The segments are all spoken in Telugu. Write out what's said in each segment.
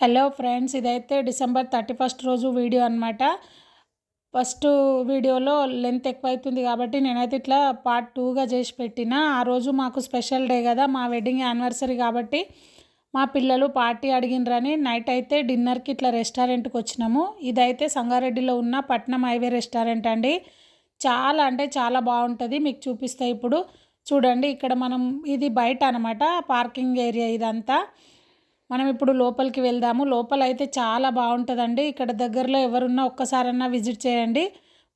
హలో ఫ్రెండ్స్ ఇదైతే డిసెంబర్ థర్టీ ఫస్ట్ రోజు వీడియో అనమాట ఫస్ట్ వీడియోలో లెంత్ ఎక్కువ అవుతుంది కాబట్టి నేనైతే ఇట్లా పార్ట్ టూగా చేసి పెట్టిన. ఆ రోజు మాకు స్పెషల్ డే కదా మా వెడ్డింగ్ యానివర్సరీ కాబట్టి మా పిల్లలు పార్టీ అడిగినరని నైట్ అయితే డిన్నర్కి ఇట్లా రెస్టారెంట్కి వచ్చినాము. ఇదైతే సంగారెడ్డిలో ఉన్న పట్నం హైవే రెస్టారెంట్ అండి. చాలా అంటే చాలా బాగుంటుంది మీకు చూపిస్తే ఇప్పుడు. చూడండి ఇక్కడ మనం ఇది బయట అనమాట పార్కింగ్ ఏరియా ఇదంతా. మనం ఇప్పుడు లోపలికి వెళ్దాము. లోపల అయితే చాలా బాగుంటుందండి. ఇక్కడ దగ్గరలో ఎవరున్నా ఒక్కసారన్నా విజిట్ చేయండి.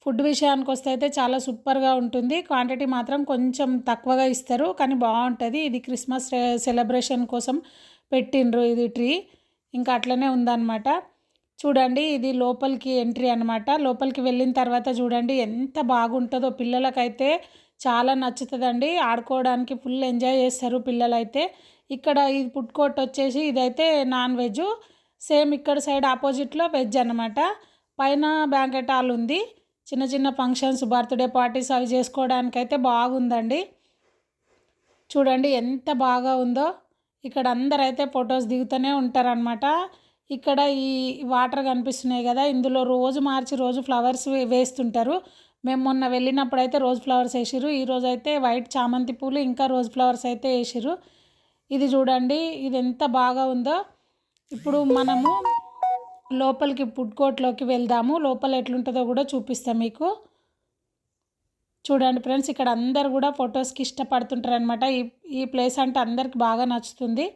ఫుడ్ విషయానికి వస్తే అయితే చాలా సూపర్గా ఉంటుంది. క్వాంటిటీ మాత్రం కొంచెం తక్కువగా ఇస్తారు కానీ బాగుంటుంది. ఇది క్రిస్మస్ సెలబ్రేషన్ కోసం పెట్టిండ్రు ఇది ట్రీ. ఇంకా అట్లనే ఉందన్నమాట. చూడండి ఇది లోపలికి ఎంట్రీ అనమాట లోపలికి వెళ్ళిన తర్వాత చూడండి ఎంత బాగుంటుందో పిల్లలకైతే చాలా నచ్చుతుందండి. ఆడుకోవడానికి ఫుల్ ఎంజాయ్ చేస్తారు పిల్లలైతే. ఇక్కడ ఇది ఫుడ్ కోర్ట్ వచ్చేసి ఇదైతే నాన్ వెజ్ సేమ్ ఇక్కడ సైడ్ ఆపోజిట్లో వెజ్ అనమాట పైన బ్యాంకెట్ హాల్ ఉంది. చిన్న చిన్న ఫంక్షన్స్ బర్త్డే పార్టీస్ అవి చేసుకోవడానికి అయితే బాగుందండి. చూడండి ఎంత బాగా ఉందో. ఇక్కడ అందరైతే ఫొటోస్ దిగుతూనే ఉంటారనమాట ఇక్కడ ఈ వాటర్ కనిపిస్తున్నాయి కదా ఇందులో రోజు మార్చి రోజు ఫ్లవర్స్ వేస్తుంటారు. మేము మొన్న వెళ్ళినప్పుడు అయితే రోజ్ ఫ్లవర్స్ వేసిరు ఈరోజు అయితే వైట్ చామంతి పూలు ఇంకా రోజ్ ఫ్లవర్స్ అయితే వేసిరు ఇది చూడండి ఇది ఎంత బాగా ఉందో. ఇప్పుడు మనము లోపలికి ఫుడ్ కోర్ట్లోకి వెళ్దాము. లోపల ఎట్లుంటుందో కూడా చూపిస్తాం మీకు. చూడండి ఫ్రెండ్స్ ఇక్కడ అందరు కూడా ఫొటోస్కి ఇష్టపడుతుంటారు అనమాట ఈ ఈ ప్లేస్ అంటే అందరికి బాగా నచ్చుతుంది.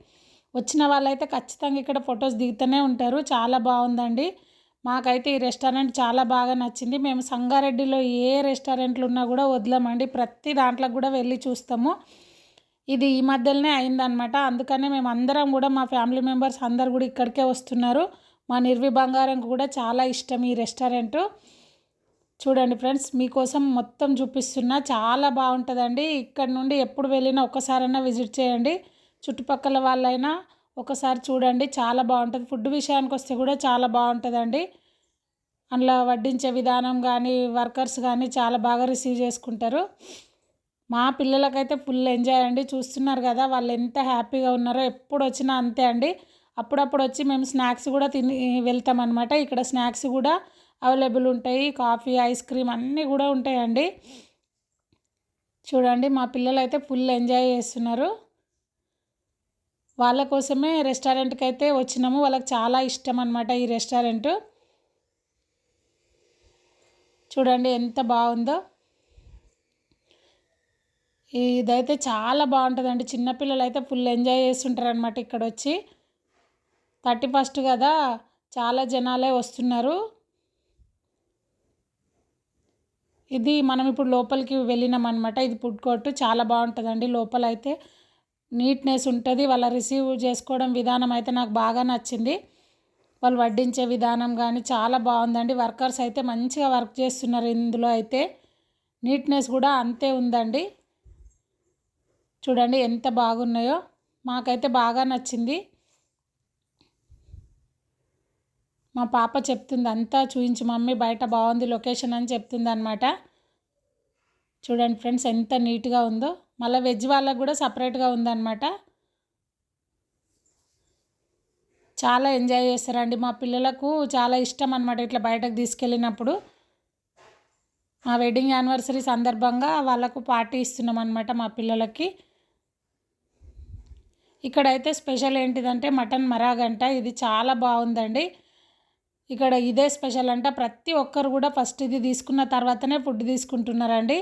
వచ్చిన వాళ్ళైతే ఖచ్చితంగా ఇక్కడ ఫొటోస్ దిగుతూనే ఉంటారు. చాలా బాగుందండి. మాకైతే ఈ రెస్టారెంట్ చాలా బాగా నచ్చింది. మేము సంగారెడ్డిలో ఏ రెస్టారెంట్లు ఉన్నా కూడా వదలమండి. ప్రతి దాంట్లో కూడా వెళ్ళి చూస్తాము. ఇది ఈ మధ్యలోనే అయిందనమాట అందుకనే మేము అందరం కూడా మా ఫ్యామిలీ మెంబర్స్ అందరు కూడా ఇక్కడికే వస్తున్నారు. మా నిర్వి బంగారం కూడా చాలా ఇష్టం ఈ రెస్టారెంట్. చూడండి ఫ్రెండ్స్ మీకోసం మొత్తం చూపిస్తున్నా. చాలా బాగుంటుందండి. ఇక్కడ నుండి ఎప్పుడు వెళ్ళినా ఒక్కసారైనా విజిట్ చేయండి. చుట్టుపక్కల వాళ్ళైనా ఒకసారి చూడండి చాలా బాగుంటుంది. ఫుడ్ విషయానికి వస్తే కూడా చాలా బాగుంటుందండి. అందులో వడ్డించే విధానం కానీ వర్కర్స్ కానీ చాలా బాగా రిసీవ్ చేసుకుంటారు. మా పిల్లలకైతే ఫుల్ ఎంజాయ్ అండి. చూస్తున్నారు కదా వాళ్ళు ఎంత హ్యాపీగా ఉన్నారో ఎప్పుడు వచ్చినా అంతే అండి. అప్పుడప్పుడు వచ్చి మేము స్నాక్స్ కూడా తిని వెళ్తామన్నమాట. ఇక్కడ స్నాక్స్ కూడా అవైలబుల్ ఉంటాయి. కాఫీ ఐస్ క్రీమ్ అన్నీ కూడా ఉంటాయండి. చూడండి మా పిల్లలు అయితే ఫుల్ ఎంజాయ్ చేస్తున్నారు. వాళ్ళ కోసమే రెస్టారెంట్కి అయితే వచ్చినాము. వాళ్ళకి చాలా ఇష్టం అనమాట ఈ రెస్టారెంట్. చూడండి ఎంత బాగుందో. ఇదైతే చాలా బాగుంటుందండి. చిన్నపిల్లలు అయితే ఫుల్ ఎంజాయ్ చేస్తుంటారు అనమాట ఇక్కడ వచ్చి థర్టీ ఫస్ట్ కదా చాలా జనాలే వస్తున్నారు. ఇది మనం ఇప్పుడు లోపలికి వెళ్ళినాం అనమాట ఇది ఫుడ్ కోర్ట్. చాలా బాగుంటుందండి లోపల అయితే నీట్నెస్ ఉంటుంది. వాళ్ళ రిసీవ్ చేసుకోవడం విధానం అయితే నాకు బాగా నచ్చింది. వాళ్ళు వడ్డించే విధానం కానీ చాలా బాగుందండి. వర్కర్స్ అయితే మంచిగా వర్క్ చేస్తున్నారు ఇందులో అయితే. నీట్నెస్ కూడా అంతే ఉందండి. చూడండి ఎంత బాగున్నాయో. మాకైతే బాగా నచ్చింది. మా పాప చెప్తుంది అంతా చూయించు మమ్మీ బయట బాగుంది లొకేషన్ అని చెప్తుంది అనమాట చూడండి ఫ్రెండ్స్ ఎంత నీట్గా ఉందో. మళ్ళీ వెజ్ వాళ్ళకు కూడా సపరేట్గా ఉందన్నమాట. చాలా ఎంజాయ్ చేస్తారండి. మా పిల్లలకు చాలా ఇష్టం అనమాట ఇట్లా బయటకు తీసుకెళ్ళినప్పుడు. మా వెడ్డింగ్ యానివర్సరీ సందర్భంగా వాళ్ళకు పార్టీ ఇస్తున్నాం అనమాట మా పిల్లలకి. ఇక్కడైతే స్పెషల్ ఏంటిదంటే మటన్ మరాగంట ఇది చాలా బాగుందండి. ఇక్కడ ఇదే స్పెషల్ అంట. ప్రతి ఒక్కరు కూడా ఫస్ట్ ఇది తీసుకున్న తర్వాతనే ఫుడ్ తీసుకుంటున్నారండి.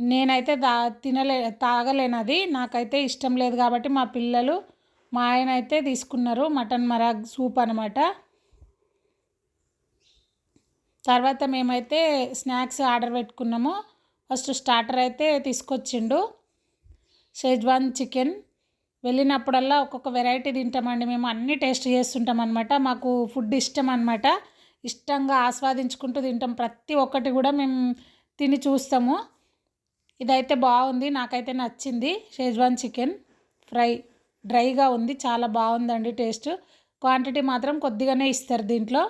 నేనైతే దా తినలే తాగలేనది నాకైతే ఇష్టం లేదు కాబట్టి మా పిల్లలు మా ఆయన అయితే తీసుకున్నారు మటన్ మరాగ్ సూప్ అనమాట తర్వాత మేమైతే స్నాక్స్ ఆర్డర్ పెట్టుకున్నాము. ఫస్ట్ స్టార్టర్ అయితే తీసుకొచ్చిండు. Schezwan chicken. వెళ్ళినప్పుడల్లా ఒక్కొక్క వెరైటీ తింటామండి. మేము అన్నీ టేస్ట్ చేస్తుంటాం అనమాట మాకు ఫుడ్ ఇష్టం అనమాట ఇష్టంగా ఆస్వాదించుకుంటూ తింటాం. ప్రతి ఒక్కటి కూడా మేము తిని చూస్తాము. ఇదైతే బాగుంది నాకైతే నచ్చింది. షేజ్వాన్ చికెన్ ఫ్రై డ్రైగా ఉంది చాలా బాగుందండి టేస్ట్. క్వాంటిటీ మాత్రం కొద్దిగానే ఇస్తారు దీంట్లో.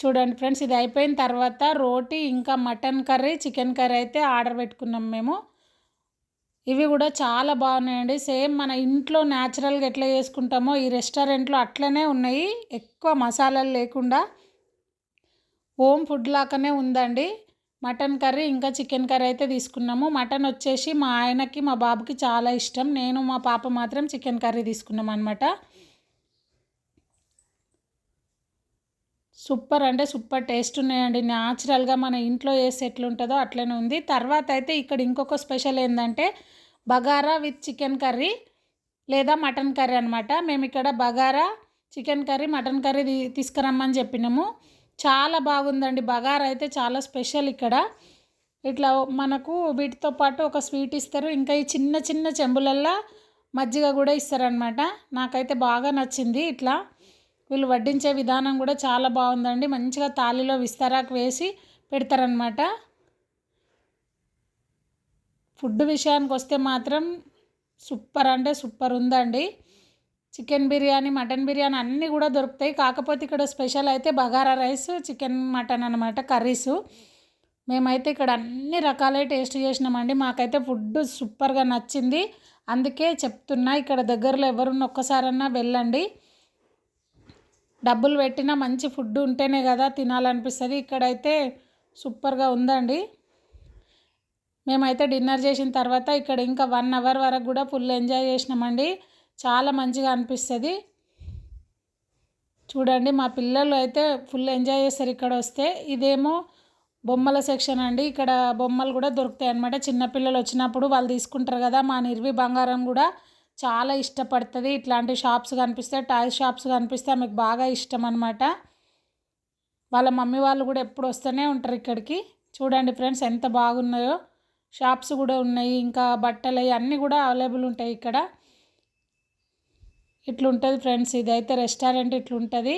చూడండి ఫ్రెండ్స్ ఇది అయిపోయిన తర్వాత రోటీ ఇంకా మటన్ కర్రీ చికెన్ కర్రీ అయితే ఆర్డర్ పెట్టుకున్నాం మేము. ఇవి కూడా చాలా బాగున్నాయండి. సేమ్ మన ఇంట్లో న్యాచురల్గా ఎట్లా చేసుకుంటామో ఈ రెస్టారెంట్లో అట్లనే ఉన్నాయి. ఎక్కువ మసాలాలు లేకుండా హోమ్ ఫుడ్ లాగానే ఉందండి. మటన్ కర్రీ ఇంకా చికెన్ కర్రీ అయితే తీసుకున్నాము. మటన్ వచ్చేసి మా ఆయనకి మా బాబుకి చాలా ఇష్టం. నేను మా పాప మాత్రం చికెన్ కర్రీ తీసుకున్నాం అనమాట సూపర్ అంటే సూపర్ టేస్ట్ ఉన్నాయండి. న్యాచురల్గా మన ఇంట్లో వేసి ఎట్లుంటుందో అట్లనే ఉంది. తర్వాత అయితే ఇక్కడ ఇంకొక స్పెషల్ ఏంటంటే బగారా విత్ చికెన్ కర్రీ లేదా మటన్ కర్రీ అనమాట మేము ఇక్కడ bagara chicken curry mutton curry తీసుకురమ్మని చెప్పినాము. చాలా బాగుందండి. బగారా అయితే చాలా స్పెషల్ ఇక్కడ. ఇట్లా మనకు వీటితో పాటు ఒక స్వీట్ ఇస్తారు. ఇంకా ఈ చిన్న చిన్న చెంబులల్లో మజ్జిగ కూడా ఇస్తారనమాట నాకైతే బాగా నచ్చింది ఇట్లా. వీళ్ళు వడ్డించే విధానం కూడా చాలా బాగుందండి. మంచిగా తాలిలో విస్తరాకు వేసి పెడతారనమాట ఫుడ్ విషయానికి వస్తే మాత్రం సూపర్ అంటే సూపర్ ఉందండి. చికెన్ బిర్యానీ మటన్ బిర్యానీ అన్నీ కూడా దొరుకుతాయి. కాకపోతే ఇక్కడ స్పెషల్ అయితే బగారా రైస్ చికెన్ మటన్ అనమాట కర్రీసు. మేమైతే ఇక్కడ అన్ని రకాలే టేస్ట్ చేసినామండి. మాకైతే ఫుడ్ సూపర్గా నచ్చింది. అందుకే చెప్తున్నా ఇక్కడ దగ్గరలో ఎవరున్న ఒక్కసారన్నా వెళ్ళండి. డబ్బులు పెట్టినా మంచి ఫుడ్ ఉంటేనే కదా తినాలనిపిస్తుంది. ఇక్కడైతే సూపర్గా ఉందండి. మేమైతే డిన్నర్ చేసిన తర్వాత ఇక్కడ ఇంకా వన్ అవర్ వరకు కూడా ఫుల్ ఎంజాయ్ చేసినామండి. చాలా మంచిగా అనిపిస్తుంది. చూడండి మా పిల్లలు అయితే ఫుల్ ఎంజాయ్ చేస్తారు ఇక్కడ వస్తే. ఇదేమో బొమ్మల సెక్షన్ అండి. ఇక్కడ బొమ్మలు కూడా దొరుకుతాయి అనమాట చిన్నపిల్లలు వచ్చినప్పుడు వాళ్ళు తీసుకుంటారు కదా మా నిర్వి బంగారం కూడా చాలా ఇష్టపడుతుంది. ఇట్లాంటి షాప్స్ కనిపిస్తే టాయ్ షాప్స్ కనిపిస్తే ఆమెకు బాగా ఇష్టం అనమాట వాళ్ళ మమ్మీ వాళ్ళు కూడా ఎప్పుడు వస్తూనే ఉంటారు ఇక్కడికి. చూడండి ఫ్రెండ్స్ ఎంత బాగున్నాయో. షాప్స్ కూడా ఉన్నాయి. ఇంకా బట్టలు అన్నీ కూడా అవైలబుల్ ఉంటాయి ఇక్కడ. ఇట్లుంటుంది ఫ్రెండ్స్. ఇదైతే రెస్టారెంట్ ఇట్లుంటుంది.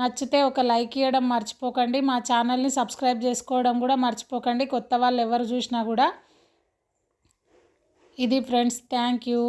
నచ్చితే ఒక లైక్ ఇవ్వడం మర్చిపోకండి. మా ఛానల్ని సబ్స్క్రైబ్ చేసుకోవడం కూడా మర్చిపోకండి. కొత్త వాళ్ళు ఎవరు చూసినా కూడా. ఇది ఫ్రెండ్స్ థ్యాంక్ యూ.